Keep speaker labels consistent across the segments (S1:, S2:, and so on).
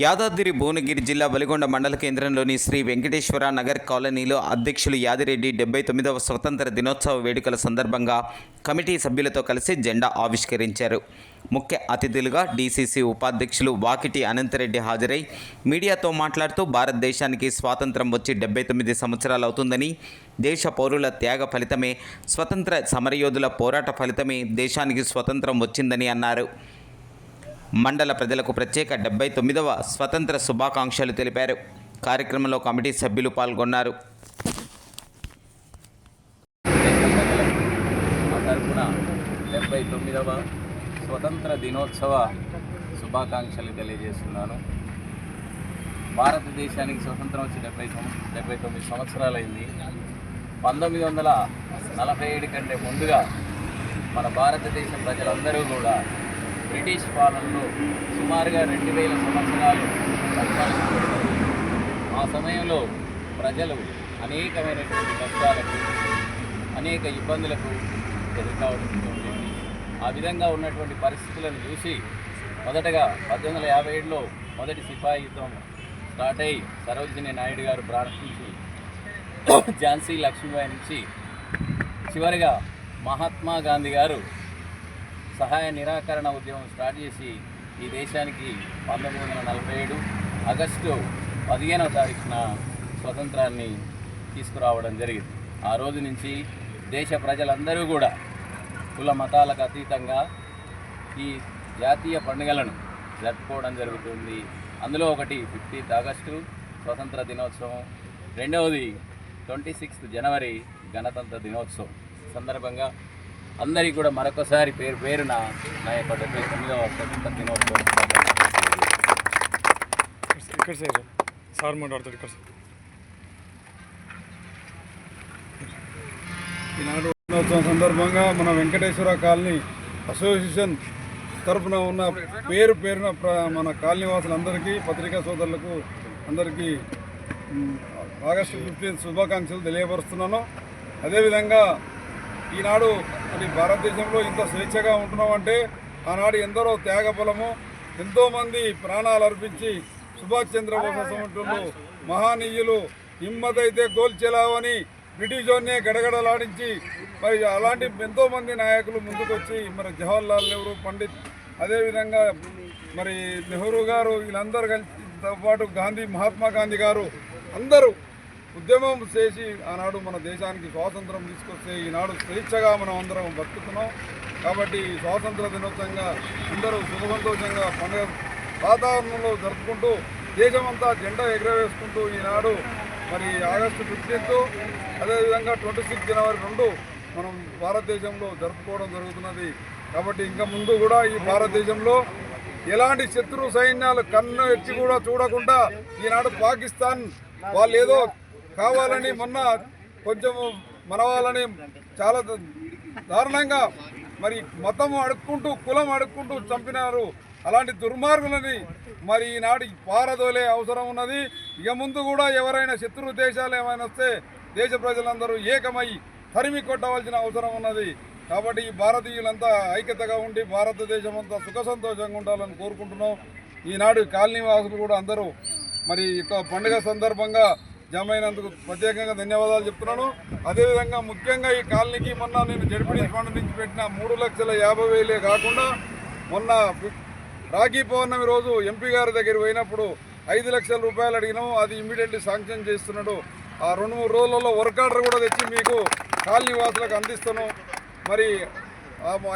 S1: యాదాద్రి భువనగిరి జిల్లా వలిగొండ మండల కేంద్రంలోని శ్రీ వెంకటేశ్వర నగర్ కాలనీలో అధ్యక్షులు యాదిరెడ్డి డెబ్బై తొమ్మిదవ స్వతంత్ర దినోత్సవ వేడుకల సందర్భంగా కమిటీ సభ్యులతో కలిసి జెండా ఆవిష్కరించారు. ముఖ్య అతిథులుగా డీసీసీ ఉపాధ్యక్షులు వాకిటి అనంతరెడ్డి హాజరై మీడియాతో మాట్లాడుతూ భారతదేశానికి స్వాతంత్రం వచ్చి డెబ్బై తొమ్మిది సంవత్సరాలు అవుతుందని దేశ పౌరుల త్యాగ ఫలితమే స్వతంత్ర సమరయోధుల పోరాట ఫలితమే దేశానికి స్వతంత్రం వచ్చిందని అన్నారు. మండల ప్రజలకు ప్రత్యేక డెబ్బై తొమ్మిదవ స్వతంత్ర శుభాకాంక్షలు తెలిపారు. కార్యక్రమంలో కమిటీ సభ్యులు పాల్గొన్నారు.
S2: డెబ్బై తొమ్మిదవ స్వతంత్ర దినోత్సవ శుభాకాంక్షలు తెలియజేస్తున్నాను. భారతదేశానికి స్వతంత్రం వచ్చి డెబ్బై డెబ్బై తొమ్మిది సంవత్సరాలైంది. పంతొమ్మిది వందల నలభై ఏడు కంటే ముందుగా మన భారతదేశ ప్రజలందరూ కూడా బ్రిటిష్ పాలనలో సుమారుగా రెండు వేల సంవత్సరాలు ఆ సమయంలో ప్రజలు అనేకమైనటువంటి కష్టాలకు అనేక ఇబ్బందులకు ఎదుర్కోవడం ఆ విధంగా ఉన్నటువంటి పరిస్థితులను చూసి మొదటగా పద్దెనిమిది వందల యాభై ఏడులో మొదటి సిపాయి యుద్ధం స్టార్ట్ అయ్యి సరోజిని నాయుడు గారు ప్రారంభించి ఝాన్సీ లక్ష్మీబాయి నుంచి చివరిగా మహాత్మా గాంధీ గారు సహాయ నిరాకరణ ఉద్యమం స్టార్ట్ చేసి ఈ దేశానికి పంతొమ్మిది వందల నలభై ఏడు ఆగస్టు పదిహేనవ తారీఖున స్వతంత్రాన్ని తీసుకురావడం జరిగింది. ఆ రోజు నుంచి దేశ ప్రజలందరూ కూడా కుల మతాలకు అతీతంగా ఈ జాతీయ పండుగలను జరుపుకోవడం జరుగుతుంది. అందులో ఒకటి ఫిఫ్టీన్త్ ఆగస్టు స్వతంత్ర దినోత్సవం రెండవది ట్వంటీ సిక్స్త్ జనవరి గణతంత్ర దినోత్సవం. సందర్భంగా అందరికీ కూడా మరొకసారి పేరు పేరున నా యొక్క డెబ్బై తొమ్మిదవ దినోత్సవం
S3: సార్? మాట్లాడతాడు ఇక్కడ. ఈనాడు దినోత్సవం సందర్భంగా మన వెంకటేశ్వర కాలనీ అసోసియేషన్ తరపున ఉన్న పేరు పేరున ప్ర- మన కాలనీ వాసులందరికీ పత్రికా సోదరులకు అందరికీ ఆగస్టు ఫిఫ్టీన్త్ శుభాకాంక్షలు తెలియపరుస్తున్నాను. అదేవిధంగా ఈనాడు మరి భారతదేశంలో ఇంత స్వేచ్ఛగా ఉంటున్నామంటే ఆనాడు ఎందరో త్యాగఫలము ఎంతోమంది ప్రాణాలు అర్పించి సుభాష్ చంద్రబోస్ అసమంటులు మహానీయులు హిమ్మతైతే గోల్చెలావని బ్రిటిష్ వారినే గడగడలాడించి మరి అలాంటి ఎంతోమంది నాయకులు ముందుకొచ్చి మరి జవహర్లాల్ నెహ్రూ పండిత్ అదేవిధంగా మరి నెహ్రూ గారు వీళ్ళందరూ కలిసి పాటు గాంధీ మహాత్మా గాంధీ గారు అందరూ ఉద్యమం చేసి ఆనాడు మన దేశానికి స్వాతంత్రం తీసుకొస్తే ఈనాడు స్వేచ్ఛగా మనం అందరం బతుకుతున్నాం. కాబట్టి స్వాతంత్ర దినోత్సవంగా అందరూ సుఖసంతోషంగా పండుగ వాతావరణంలో జరుపుకుంటూ దేశమంతా జెండా ఎగరవేసుకుంటూ ఈనాడు మరి ఆగస్టు ఫిఫ్టీన్త్ అదేవిధంగా ట్వంటీ సిక్స్ జనవరి రెండు మనం భారతదేశంలో జరుపుకోవడం జరుగుతున్నది. కాబట్టి ఇంకా ముందు కూడా ఈ భారతదేశంలో ఎలాంటి శత్రు సైన్యాలు కన్ను ఎత్తి కూడా చూడకుండా ఈనాడు పాకిస్తాన్ వాళ్ళు ఏదో కావాలని మొన్న కొంచెము మన వాళ్ళని చాలా దారుణంగా మరి మతం అడుక్కుంటూ కులం అడుక్కుంటూ చంపినారు. అలాంటి దుర్మార్గులని మరి ఈనాటి పారదోలే అవసరం ఉన్నది. ఇక ముందు కూడా ఎవరైనా శత్రు దేశాలు ఏమైనా వస్తే దేశ ప్రజలందరూ ఏకమై తరిమి కొట్టవలసిన అవసరం ఉన్నది. కాబట్టి ఈ భారతీయులంతా ఐక్యతగా ఉండి భారతదేశం అంతా సుఖ సంతోషంగా ఉండాలని కోరుకుంటున్నాం. ఈనాడు కాలనీ వాసులు కూడా అందరూ మరి ఈ యొక్క పండుగ సందర్భంగా జమ అయినందుకు ప్రత్యేకంగా ధన్యవాదాలు చెప్తున్నాను. అదేవిధంగా ముఖ్యంగా ఈ కాలనీకి మొన్న నేను జడిపిడి ఫండ్ నుంచి పెట్టిన మూడు లక్షల యాభై వేలే కాకుండా మొన్న రాఖీ పౌర్ణమి రోజు ఎంపీ గారి దగ్గర పోయినప్పుడు ఐదు లక్షల రూపాయలు అడిగినాము. అది ఇమీడియట్లీ శాంక్షన్ చేస్తున్నాడు. ఆ రెండు మూడు రోజులలో వర్క్ ఆర్డర్ కూడా తెచ్చి మీకు కాలనీ వాసులకు అందిస్తాను మరి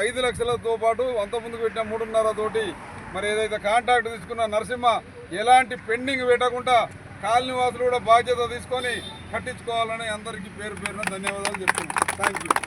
S3: ఐదు లక్షలతో పాటు అంతకుముందుకు పెట్టిన మూడున్నర తోటి మరి ఏదైతే కాంట్రాక్ట్ తీసుకున్న నరసింహ ఎలాంటి పెండింగ్ పెట్టకుండా కాలనీ వాసులు కూడా బాధ్యత తీసుకొని కట్టించుకోవాలని అందరికీ పేరు పేరున ధన్యవాదాలు చెప్తున్నాను థ్యాంక్ యూ